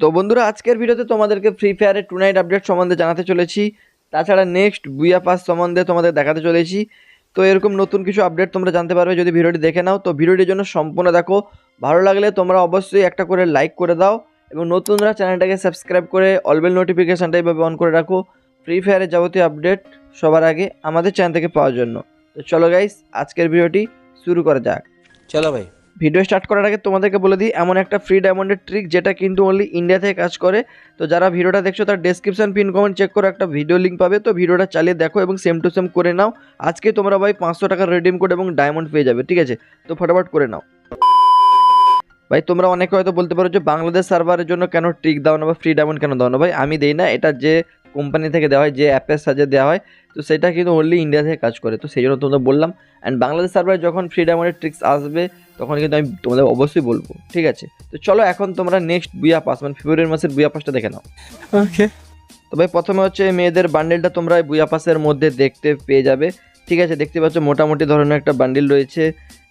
তো বন্ধুরা, আজকের ভিডিওতে তোমাদেরকে ফ্রি ফায়ারের টু নাইট আপডেট সম্বন্ধে জানাতে চলেছি। তাছাড়া নেক্সট বুয়া পাস সম্বন্ধে তোমাদের দেখাতে চলেছি। তো এরকম নতুন কিছু আপডেট তোমরা জানতে পারবে যদি ভিডিওটি দেখে নাও। তো ভিডিওটির জন্য সম্পূর্ণ দেখো। ভালো লাগলে তোমরা অবশ্যই একটা করে লাইক করে দাও এবং নতুনরা চ্যানেলটাকে সাবস্ক্রাইব করে অলবেল নোটিফিকেশানটা এইভাবে অন করে রাখো। ফ্রি ফায়ারের যাবতীয় আপডেট সবার আগে আমাদের চ্যানেল থেকে পাওয়ার জন্য। তো চলো গাইস আজকের ভিডিওটি শুরু করা যাক। চলো ভাই। ভিডিও স্টার্ট করার আগে তোমাদেরকে বলে দিই, এমন একটা ফ্রি ডায়মন্ডের ট্রিক যেটা কিন্তু অনলি ইন্ডিয়া থেকে কাজ করে। তো যারা ভিডিওটা দেখছ, তার ডেসক্রিপশন পিন কমেন্ট চেক করে একটা ভিডিও লিঙ্ক পাবে। তো ভিডিওটা চালিয়ে দেখো এবং সেম টু সেম করে নাও। আজকে তোমরা ভাই পাঁচশো টাকার রেডিম কোড এবং ডায়মন্ড পেয়ে যাবে, ঠিক আছে? তো ফটাফট করে নাও। ভাই, তোমরা অনেকে হয়তো বলতে পারো যে বাংলাদেশ সার্ভারের জন্য কেন ট্রিক দাও না বা ফ্রি ডায়মন্ড কেন দাও না? ভাই, আমি দেই না। এটা যে কোম্পানি থেকে দেওয়া হয় যে অ্যাপের সাহায্যে দেওয়া হয় তো সেটা কিন্তু অনলি ইন্ডিয়া থেকে কাজ করে। তো সেই জন্য তোমরা বললাম অ্যান্ড বাংলাদেশ সার্ভারে যখন ফ্রি ডায়মন্ডের ট্রিক্স আসবে তখন কিন্তু আমি তোমাদের অবশ্যই বলব ঠিক আছে? তো চলো এখন তোমরা নেক্সট বুয়া পাস মানে ফেব্রুয়ারি মাসের বুয়া পাসটা দেখে নাও। ওকে তবে প্রথমে হচ্ছে মেয়েদের বান্ডেলটা তোমরা এই বুয়া পাসের মধ্যে দেখতে পেয়ে যাবে। ঠিক আছে দেখতে পাচ্ছ মোটামুটি ধরনের একটা বান্ডিল রয়েছে।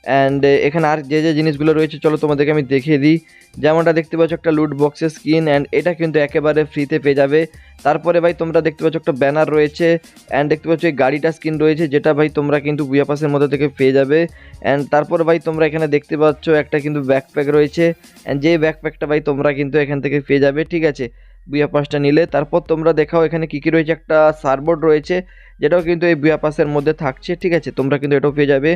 অ্যান্ড এখানে আর যে যে জিনিসগুলো রয়েছে, চলো তোমাদেরকে আমি দেখিয়ে দিই। যেমনটা দেখতে পাচ্ছ একটা লুট বক্সের স্কিন অ্যান্ড এটা কিন্তু একেবারে ফ্রিতে পেয়ে যাবে। তারপরে ভাই তোমরা দেখতে পাচ্ছ একটা ব্যানার রয়েছে। অ্যান্ড দেখতে পাচ্ছ এই গাড়িটা স্কিন রয়েছে, যেটা ভাই তোমরা কিন্তু বুয়া পাসের মধ্যে থেকে পেয়ে যাবে। অ্যান্ড তারপরে ভাই তোমরা এখানে দেখতে পাচ্ছ একটা কিন্তু ব্যাকপ্যাক রয়েছে। অ্যান্ড যে ব্যাকপ্যাকটা ভাই তোমরা কিন্তু এখান থেকে পেয়ে যাবে, ঠিক আছে? বুয়া পাসটা নিলে। তারপর তোমরা দেখাও এখানে কী কী রয়েছে, একটা সারবোর্ড রয়েছে, যেটাও কিন্তু এই বুয়া পাসের মধ্যে থাকছে, ঠিক আছে? তোমরা কিন্তু এটাও পেয়ে যাবে।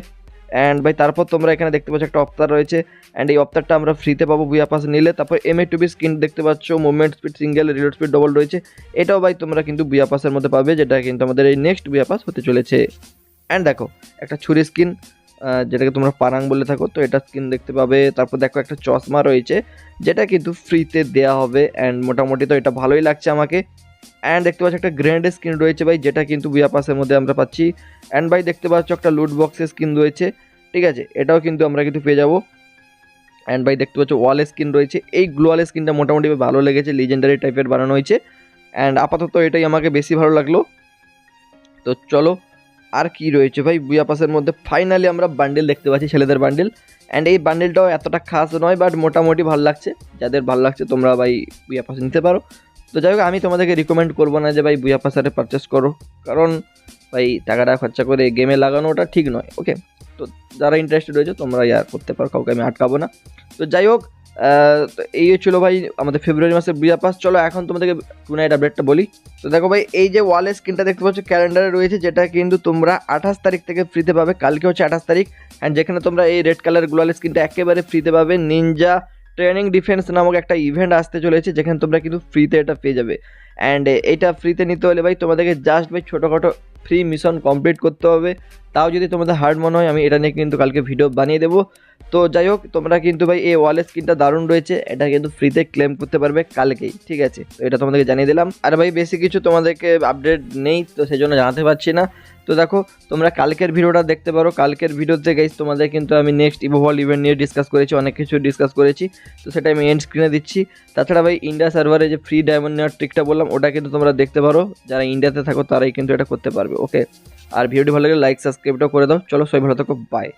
অ্যান্ড ভাই, তারপর তোমরা এখানে দেখতে পাচ্ছ একটা অফতার রয়েছে। অ্যান্ড এই অফতারটা আমরা ফ্রিতে পাবো বুয়া পাস নিলে। তারপর M A two B screen দেখতে পাচ্ছ movement speed single reload speed double রয়েছে। এটাও ভাই তোমরা কিন্তু বুয়া পাসের মধ্যে পাবে, যেটা কিন্তু আমাদের এই নেক্সট বুয়া পাস হতে চলেছে। অ্যান্ড দেখো, একটা ছুরি স্কিন যেটাকে তোমরা পারাং বলে থাকো, তো এটা স্কিন দেখতে পাবে। তারপর দেখো একটা চশমা রয়েছে, যেটা কিন্তু ফ্রিতে দেওয়া হবে। অ্যান্ড মোটামুটি তো এটা ভালোই লাগছে আমাকে। অ্যান্ড দেখতে পাচ্ছ একটা গ্র্যান্ডের স্ক্রিন রয়েছে ভাই, যেটা কিন্তু বুয়া পাসের মধ্যে আমরা পাচ্ছি। অ্যান্ড ভাই দেখতে পাচ্ছ একটা লুট বক্সের স্কিন রয়েছে। ঠিক আছে, এটাও কিন্তু আমরা কিন্তু পেয়ে যাব। অ্যান্ড ভাই দেখতে পাচ্ছ ওয়াল স্কিন রয়েছে। এই গ্লোয়াল স্কিনটা মোটামুটি ভালো লেগেছে লিজেন্ডারি টাইপের বানানো হয়েছে। অ্যান্ড আপাতত এটাই আমাকে বেশি ভালো লাগল। তো চলো, আর কি রয়েছে ভাই বুয়া পাসের মধ্যে? ফাইনালি আমরা বান্ডেল দেখতে পাচ্ছি ছেলেদের বান্ডেল অ্যান্ড এই বান্ডেলটাও এতটা খাস নয় বাট মোটামুটি ভালো লাগছে। যাদের ভালো লাগছে তোমরা ভাই বুয়া পাস নিতে পারো। তো যাই হোক, আমি তোমাদেরকে রিকমেন্ড করব না যে, ভাই বুয়া পাসারে পারচেস করো। কারণ, ভাই, টাকাটা খরচা করে গেমে লাগানোটা ঠিক নয় ওকে তো যারা ইন্টারেস্টেড রয়েছে, তোমরা ইয়ার করতে পারো, কাউকে আমি আটকাবো না। তো যাই হোক তো এই ছিল ভাই, আমাদের ফেব্রুয়ারি মাসের বুয়া পাস। চলো, এখন তোমাদেরকে টু নাইট আপডেটটা বলি। তো দেখো, ভাই, এই যে ওয়ালের স্ক্রিনটা দেখতে পাচ্ছ ক্যালেন্ডারে রয়েছে, যেটা কিন্তু তোমরা আঠাশ তারিখ থেকে ফ্রিতে পাবে। কালকে হচ্ছে আঠাশ তারিখ। অ্যান্ড যেখানে তোমরা এই রেড কালার গ্লোয়াল স্ক্রিনটা একেবারে ফ্রিতে পাবে। নিনজা ট্রেনিং ডিফেন্স নামক একটা ইভেন্ট আসতে চলেছে, যেখানে তোমরা কিন্তু ফ্রিতে এটা পেয়ে যাবে। অ্যান্ড এটা ফ্রিতে নিতে হলে ভাই, তোমাদেরকে জাস্ট ভাই ছোটোখাটো ফ্রি মিশন কমপ্লিট করতে হবে। তাও যদি তোমাদের হার্ড মনে হয়, আমি এটা নিয়ে কিন্তু কালকে ভিডিও বানিয়ে দেবো। তো যাই হোক, তোমরা কিন্তু ভাই এই ওয়ালের স্ক্রিনটা দারুণ রয়েছে, এটা কিন্তু ফ্রিতে ক্লেম করতে পারবে কালকেই, ঠিক আছে? তো এটা তোমাদেরকে জানিয়ে দিলাম। আর ভাই, বেশি কিছু তোমাদেরকে আপডেট নেই, তো সেই জন্য জানাতে পারছি না। তো দেখো, তোমরা কালকের ভিডিওটা দেখতে পারো। কালকের ভিডিওতে গাইজ তোমাদের কিন্তু আমি নেক্সট ইভোভল ইভেন্ট নিয়ে ডিসকাস করেছি, অনেক কিছু ডিসকাস করেছি। তো সেটা আমি এন্ড স্ক্রিনে দিচ্ছি। তাছাড়া ভাই ইন্ডিয়া সার্ভারে যে ফ্রি ডায়মন্ড নেওয়ার ট্রিকটা বললাম, ওটা কিন্তু তোমরা দেখতে পারো। যারা ইন্ডিয়াতে থাকো, তারাই কিন্তু এটা করতে পারবে ওকে আর ভিডিওটি ভালো লাগলে লাইক সাবস্ক্রাইবটাও করে দাও। চলো সবাই ভালো থাকো বাই